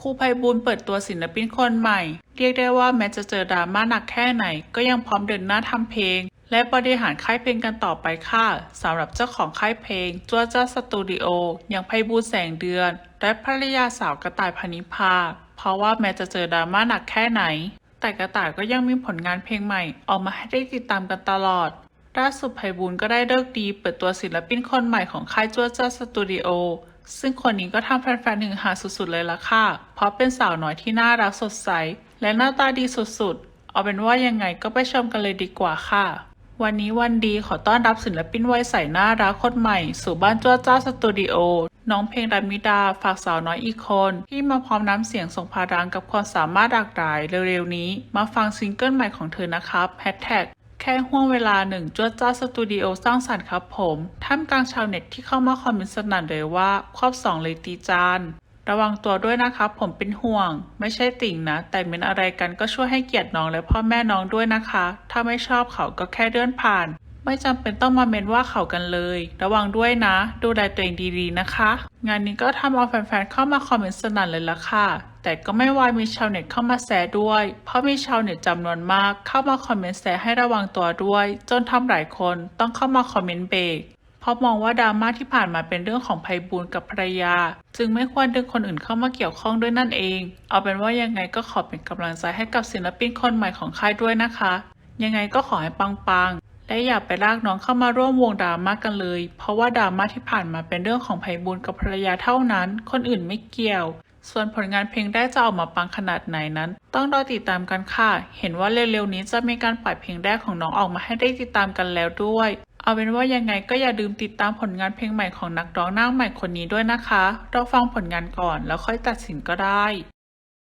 ครูไพบูลเปิดตัวศิลปินคนใหม่ เรียกได้ว่าแม้จะเจอดราม่าหนักแค่ไหน ก็ยังพร้อมเดินหน้าทำเพลง และบริหารค่ายเพลงกันต่อไปค่ะสำหรับเจ้าของค่ายเพลงจัวจ้าสตูดิโออย่างไพบูลแสงเดือน และภรรยาสาวกระต่ายพนิพาเพราะว่าแม้จะเจอดราม่าหนักแค่ไหน แต่กระต่ายก็ยังมีผลงานเพลงใหม่ ออกมาให้ได้ติดตามกันตลอด ล่าสุดไพบูลย์ก็ได้เลิกดีเปิดตัวศิลปินคนใหม่ของค่ายจัวจ้าสตูดิโอ ซึ่งคนนี้ก็ทำแฟนๆหนึ่งหาสุดๆเลยล่ะค่ะ เพราะเป็นสาวน้อยที่น่ารักสดใส และหน้าตาดีสุดๆ เอาเป็นว่ายังไงก็ไปชมกันเลยดีกว่าค่ะ วันนี้วันดีขอต้อนรับศิลปินวัยใสน่ารักคนใหม่ สู่บ้านจ้วจ้าสตูดิโอ น้องเพลงดามิดาฝากสาวน้อยอีกคน ที่มาพร้อมน้ำเสียงทรงพลังกับความสามารถหลากหลายเร็วๆนี้ มาฟังซิงเกิลใหม่ของเธอนะครับ แค่ห่วงเวลาหนึ่งจวดจ้าสตูดิโอสร้างสรรค์ครับผม ท่ามกลางชาวเน็ตที่เข้ามาคอมเมนต์สนั่นเลยว่าครอบสองเลยตีจาน ระวังตัวด้วยนะครับผมเป็นห่วง ไม่ใช่ติ่งนะ แต่เป็นอะไรกันก็ช่วยให้เกียรติน้องและพ่อแม่น้องด้วยนะคะ ถ้าไม่ชอบเขาก็แค่เลื่อนผ่าน ไม่จำเป็นต้องมาเมนว่าเขากันเลย ระวังด้วยนะ ดูแลตัวเองดีๆนะคะ งานนี้ก็ทำเอาแฟนๆเข้ามาคอมเมนต์สนั่นเลยละค่ะ แต่ก็ไม่วายมีชาวเน็ตเข้ามาแซะด้วย เพราะมีชาวเน็ตจำนวนมาก เข้ามาคอมเมนต์แซะให้ระวังตัวด้วย จนทำหลายคนต้องเข้ามาคอมเมนต์เบรกเพราะมองว่าดราม่าที่ผ่านมาเป็นเรื่องของไพบูลกับภรรยา จึงไม่ควรดึงคนอื่นเข้ามาเกี่ยวข้องด้วยนั่นเอง เอาเป็นว่ายังไงก็ขอเป็นกำลังใจให้กับศิลปินคนใหม่ของค่ายด้วยนะคะ ยังไงก็ขอให้ปัง และอย่าไปลากน้องเข้ามาร่วมวงดราม่ากันเลย เพราะว่าดราม่าที่ผ่านมาเป็นเรื่องของไพบูลกับภรรยาเท่านั้น คนอื่นไม่เกี่ยว ส่วนผลงานเพลงได้จะออกมาปังขนาดไหนนั้น ต้องรอติดตามกันค่ะ เห็นว่าเร็วๆนี้จะมีการปล่อยเพลงแรกของน้องออกมาให้ได้ติดตามกันแล้วด้วย เอาเป็นว่ายังไงก็อย่าลืมติดตามผลงานเพลงใหม่ของนักร้องหน้าใหม่คนนี้ด้วยนะคะเราฟังผลงานก่อนแล้วค่อยตัดสินก็ได้